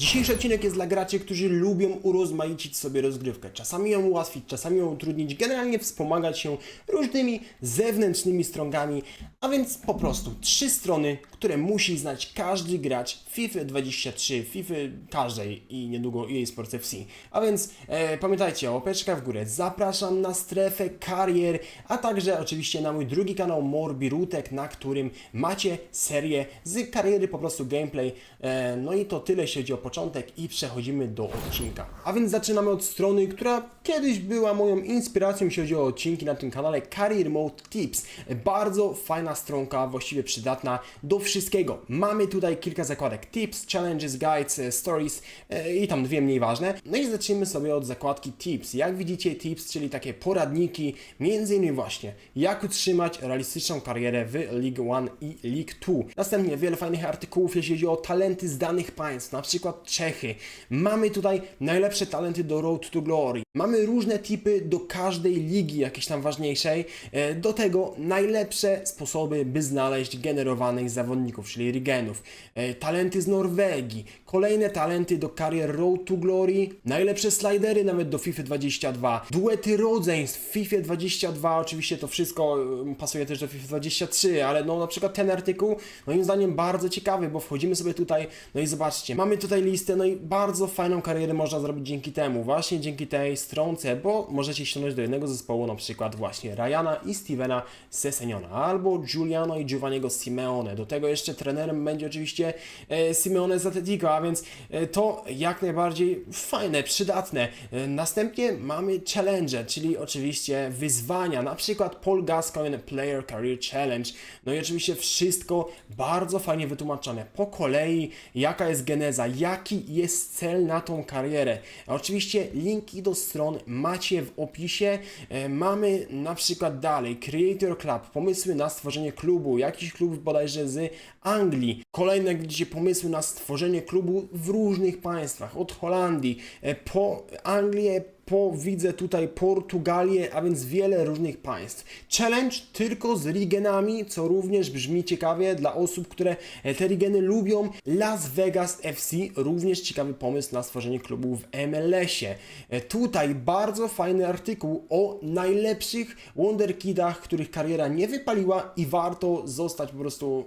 Dzisiejszy odcinek jest dla graczy, którzy lubią urozmaicić sobie rozgrywkę. Czasami ją ułatwić, czasami ją utrudnić, generalnie wspomagać się różnymi zewnętrznymi stronami, a więc po prostu trzy strony, które musi znać każdy gracz FIFA 23, FIFA każdej i niedługo EA Sports FC. A więc e, pamiętajcie, łapeczka w górę, zapraszam na strefę karier, a także oczywiście na mój drugi kanał Morbi Rutek, na którym macie serię z kariery, po prostu gameplay. E, no i to tyle, jeśli chodzi o początek i przechodzimy do odcinka. A więc zaczynamy od strony, która kiedyś była moją inspiracją, jeśli chodzi o odcinki na tym kanale, Career Mode Tips. Bardzo fajna stronka, właściwie przydatna do wszystkiego. Mamy tutaj kilka zakładek Tips, Challenges, Guides, e, Stories e, i tam dwie mniej ważne. No i zacznijmy sobie od zakładki Tips. Jak widzicie Tips, czyli takie poradniki, między innymi właśnie jak utrzymać realistyczną karierę w League One i League Two. Następnie wiele fajnych artykułów, jeśli chodzi o talenty z danych państw, na przykład Czechy. Mamy tutaj najlepsze talenty do Road to Glory. Mamy różne tipy do każdej ligi, jakiejś tam ważniejszej. E, Do tego najlepsze sposoby, by znaleźć generowanych zawodników, czyli Rigenów. E, Talenty z Norwegii, kolejne talenty do karier Road to Glory, najlepsze slidery nawet do FIFA 22, duety rodzeństw w FIFA 22, oczywiście to wszystko e, pasuje też do FIFA 23, ale no na przykład ten artykuł moim zdaniem bardzo ciekawy, bo wchodzimy sobie tutaj, no i zobaczcie, mamy tutaj listę, no i bardzo fajną karierę można zrobić dzięki temu, właśnie dzięki tej stronce, bo możecie ściągnąć do jednego zespołu na przykład właśnie Ryana i Stevena Sesseniona, albo Giuliano i Giovanniego Simeone, do tego jeszcze trenerem będzie oczywiście e, Simeone z Atletico, a więc e, to jak najbardziej fajne, przydatne. E, następnie mamy challenge, czyli oczywiście wyzwania, na przykład Paul Gascoigne Player Career Challenge, no i oczywiście wszystko bardzo fajnie wytłumaczone. Po kolei, jaka jest geneza, jaki jest cel na tą karierę. Oczywiście linki do stron macie w opisie. E, mamy na przykład dalej Creator Club, pomysły na stworzenie klubu, jakiś klub bodajże z Anglii. Kolejne gdzie pomysły na stworzenie klubu w różnych państwach, od Holandii e, po Anglię, po widzę tutaj Portugalię, a więc wiele różnych państw. Challenge tylko z Rigenami, co również brzmi ciekawie dla osób, które te Rigeny lubią. Las Vegas FC, również ciekawy pomysł na stworzenie klubu w MLS-ie. E, Tutaj bardzo fajny artykuł o najlepszych Wonderkidach, których kariera nie wypaliła i warto zostać po prostu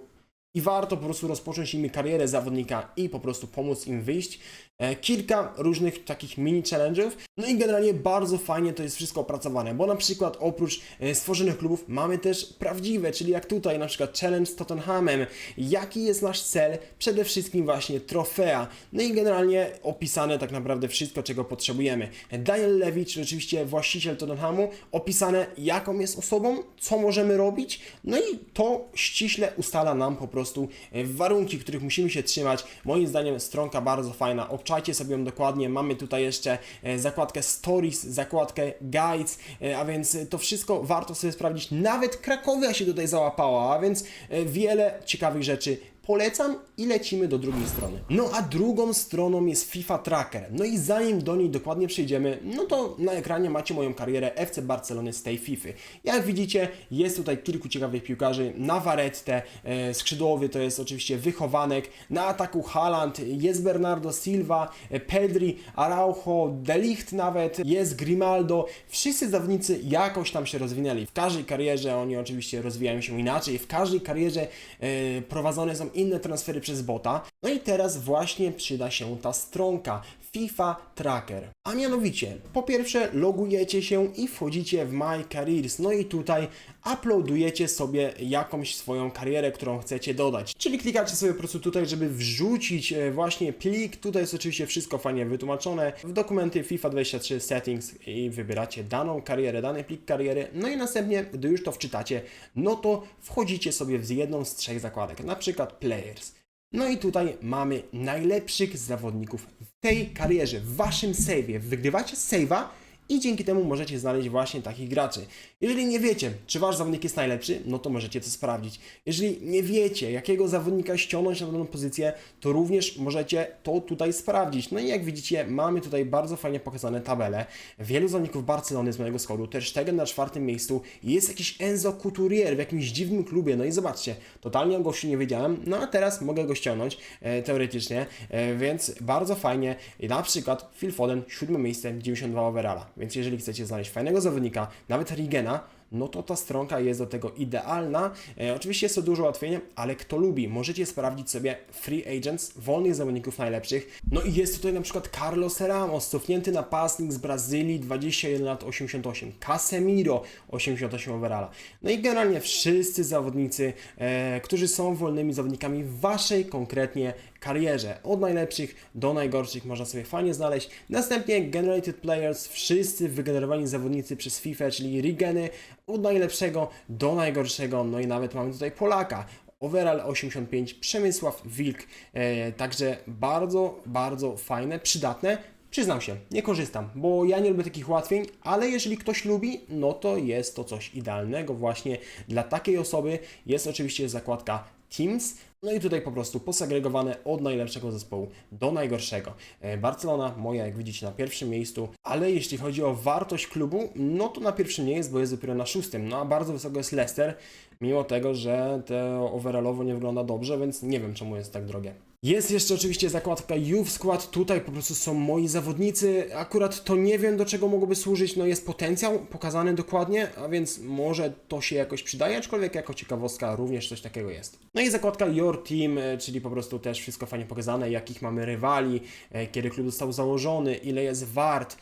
i warto po prostu rozpocząć im karierę zawodnika i po prostu pomóc im wyjść. E, Kilka różnych takich mini challenge'ów, no i generalnie bardzo fajnie to jest wszystko opracowane, bo na przykład oprócz e, stworzonych klubów mamy też prawdziwe, czyli jak tutaj na przykład challenge z Tottenhamem, jaki jest nasz cel, przede wszystkim właśnie trofea, no i generalnie opisane tak naprawdę wszystko, czego potrzebujemy. Daniel Levy, czyli oczywiście właściciel Tottenhamu, opisane jaką jest osobą, co możemy robić, no i to ściśle ustala nam po prostu e, warunki, których musimy się trzymać. Moim zdaniem stronka bardzo fajna, obczajcie sobie ją dokładnie. Mamy tutaj jeszcze e, zakładkę Stories, zakładkę Guides, e, a więc to wszystko warto sobie sprawdzić. Nawet Krakowia się tutaj załapała, a więc wiele ciekawych rzeczy Polecam i lecimy do drugiej strony. No a drugą stroną jest FIFA Tracker. No i zanim do niej dokładnie przejdziemy, no to na ekranie macie moją karierę FC Barcelony z tej FIFA. Jak widzicie, jest tutaj kilku ciekawych piłkarzy. Navarrete, e, skrzydłowy to jest oczywiście wychowanek. Na ataku Haaland, jest Bernardo Silva, e, Pedri, Araujo, Delicht nawet, jest Grimaldo. Wszyscy zawodnicy jakoś tam się rozwinęli. W każdej karierze oni oczywiście rozwijają się inaczej. W każdej karierze e, prowadzone są inne transfery przez bota. No i teraz właśnie przyda się ta stronka FIFA Tracker. A mianowicie, po pierwsze logujecie się i wchodzicie w My Careers. No i tutaj uploadujecie sobie jakąś swoją karierę, którą chcecie dodać. Czyli klikacie sobie po prostu tutaj, żeby wrzucić e, właśnie plik. Tutaj jest oczywiście wszystko fajnie wytłumaczone w dokumenty FIFA 23 Settings i wybieracie daną karierę, dany plik kariery. No i następnie, gdy już to wczytacie, no to wchodzicie sobie w jedną z trzech zakładek, na przykład Players. No i tutaj mamy najlepszych zawodników w tej karierze, w waszym save'ie. Wygrywacie save'a i dzięki temu możecie znaleźć właśnie takich graczy. Jeżeli nie wiecie, czy wasz zawodnik jest najlepszy, no to możecie to sprawdzić. Jeżeli nie wiecie, jakiego zawodnika ściągnąć na daną pozycję, to również możecie to tutaj sprawdzić. No i jak widzicie, mamy tutaj bardzo fajnie pokazane tabele. Wielu zawodników Barcelony z mojego składu, też Stegen na czwartym miejscu jest jakiś Enzo Couturier w jakimś dziwnym klubie. No i zobaczcie, totalnie o gościu nie wiedziałem, no a teraz mogę go ściągnąć e, teoretycznie, e, więc bardzo fajnie. I na przykład Phil Foden, siódme miejsce, 92 overalla. Więc jeżeli chcecie znaleźć fajnego zawodnika, nawet Rigena, no to ta stronka jest do tego idealna. E, oczywiście jest to duże ułatwienie, ale kto lubi, możecie sprawdzić sobie free agents, wolnych zawodników najlepszych. No i jest tutaj na przykład Carlos Ramos, cofnięty napastnik z Brazylii, 21 lat 88, Casemiro, 88 overalla. No i generalnie wszyscy zawodnicy, e, którzy są wolnymi zawodnikami w waszej konkretnie karierze. Od najlepszych do najgorszych można sobie fajnie znaleźć. Następnie Generated Players, wszyscy wygenerowani zawodnicy przez FIFA, czyli Rigeny, od najlepszego do najgorszego. No i nawet mamy tutaj Polaka. Overall 85, Przemysław Wilk. E, także bardzo, bardzo fajne, przydatne. Przyznam się, nie korzystam, bo ja nie lubię takich ułatwień, ale jeżeli ktoś lubi, no to jest to coś idealnego właśnie dla takiej osoby. Jest oczywiście zakładka Teams, no i tutaj po prostu posegregowane od najlepszego zespołu do najgorszego. E, Barcelona, moja jak widzicie na pierwszym miejscu, ale jeśli chodzi o wartość klubu, no to na pierwszym nie jest, bo jest dopiero na szóstym. No a bardzo wysoko jest Leicester, mimo tego, że to overallowo nie wygląda dobrze, więc nie wiem czemu jest tak drogie. Jest jeszcze oczywiście zakładka Youth Squad, tutaj po prostu są moi zawodnicy, akurat to nie wiem do czego mogłoby służyć, no jest potencjał pokazany dokładnie, a więc może to się jakoś przydaje, aczkolwiek jako ciekawostka również coś takiego jest. No i zakładka Your Team, e, czyli po prostu też wszystko fajnie pokazane, jakich mamy rywali, e, kiedy klub został założony, ile jest wart,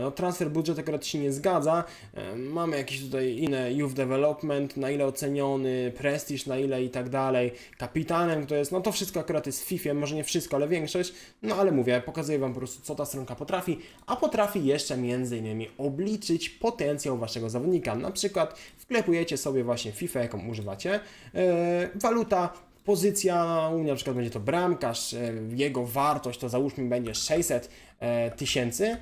No, transfer budżet akurat się nie zgadza. E, Mamy jakieś tutaj inne youth development, na ile oceniony, prestiż, na ile i tak dalej. Kapitanem, kto jest, no to wszystko akurat jest FIFA, może nie wszystko, ale większość. No ale mówię, pokazuję Wam po prostu, co ta stronka potrafi, a potrafi jeszcze między innymi obliczyć potencjał Waszego zawodnika. Na przykład wklepujecie sobie właśnie FIFA, jaką używacie, e, waluta, pozycja, u mnie na przykład będzie to bramkarz, e, jego wartość to załóżmy będzie 600 e, tysięcy,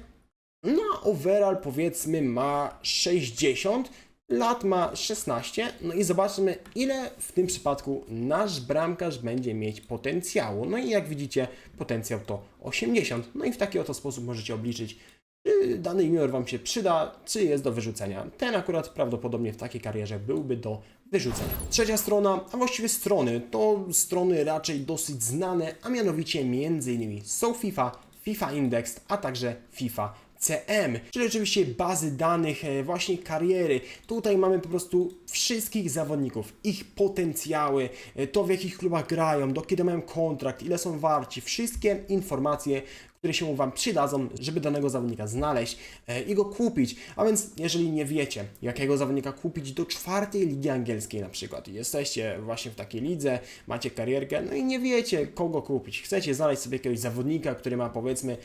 no, a overall powiedzmy ma 60, lat ma 16. No i zobaczmy, ile w tym przypadku nasz bramkarz będzie mieć potencjału. No i jak widzicie, potencjał to 80. No i w taki oto sposób możecie obliczyć, czy dany junior Wam się przyda, czy jest do wyrzucenia. Ten akurat prawdopodobnie w takiej karierze byłby do wyrzucenia. Trzecia strona, a właściwie strony, to strony raczej dosyć znane, a mianowicie m.in. są FIFA, FIFA Index, a także FIFA CM, czyli oczywiście bazy danych, e, właśnie kariery. Tutaj mamy po prostu wszystkich zawodników, ich potencjały, e, to w jakich klubach grają, do kiedy mają kontrakt, ile są warci, wszystkie informacje, które się Wam przydadzą, żeby danego zawodnika znaleźć e, i go kupić. A więc, jeżeli nie wiecie, jakiego zawodnika kupić do czwartej ligi angielskiej na przykład, jesteście właśnie w takiej lidze, macie karierkę, no i nie wiecie, kogo kupić, chcecie znaleźć sobie jakiegoś zawodnika, który ma powiedzmy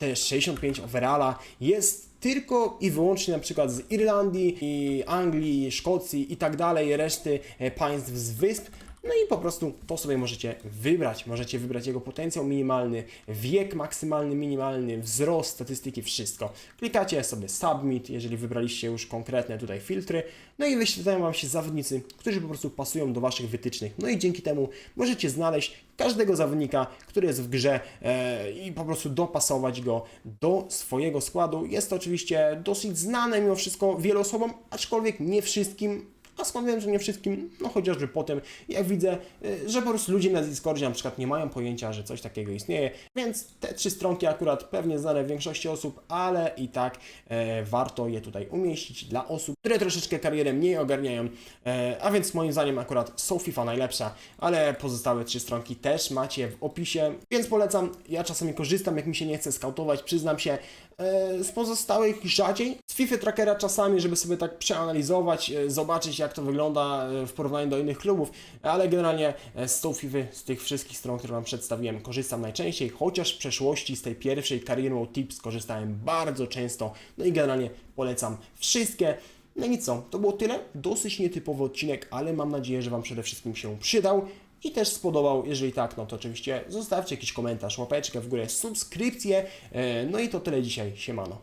65 overalla, jest tylko i wyłącznie na przykład z Irlandii, i Anglii, Szkocji i tak dalej, reszty e, państw z wysp. No i po prostu to sobie możecie wybrać. Możecie wybrać jego potencjał minimalny, wiek maksymalny, minimalny, wzrost, statystyki, wszystko. Klikacie sobie submit, jeżeli wybraliście już konkretne tutaj filtry. No i wyświetlają Wam się zawodnicy, którzy po prostu pasują do Waszych wytycznych. No i dzięki temu możecie znaleźć każdego zawodnika, który jest w grze e, i po prostu dopasować go do swojego składu. Jest to oczywiście dosyć znane mimo wszystko wielu osobom, aczkolwiek nie wszystkim a skąd wiem, że nie wszystkim? No chociażby po tym, jak widzę, y, że po prostu ludzie na Discordzie na przykład nie mają pojęcia, że coś takiego istnieje, więc te trzy stronki akurat pewnie znane większości osób, ale i tak e, warto je tutaj umieścić dla osób, które troszeczkę karierę mniej ogarniają, e, a więc moim zdaniem akurat są FIFA najlepsza, ale pozostałe trzy stronki też macie w opisie, więc polecam. Ja czasami korzystam, jak mi się nie chce skautować, przyznam się, e, z pozostałych rzadziej. FIFA Trackera czasami, żeby sobie tak przeanalizować, e, zobaczyć jak to wygląda e, w porównaniu do innych klubów, ale generalnie e, z tą FIFA, z tych wszystkich stron, które Wam przedstawiłem, korzystam najczęściej, chociaż w przeszłości z tej pierwszej Career Mode Tips korzystałem bardzo często, no i generalnie polecam wszystkie. No i co, to było tyle. Dosyć nietypowy odcinek, ale mam nadzieję, że Wam przede wszystkim się przydał i też spodobał. Jeżeli tak, no to oczywiście zostawcie jakiś komentarz, łapeczkę w górę, subskrypcję. No i to tyle dzisiaj. Siemano.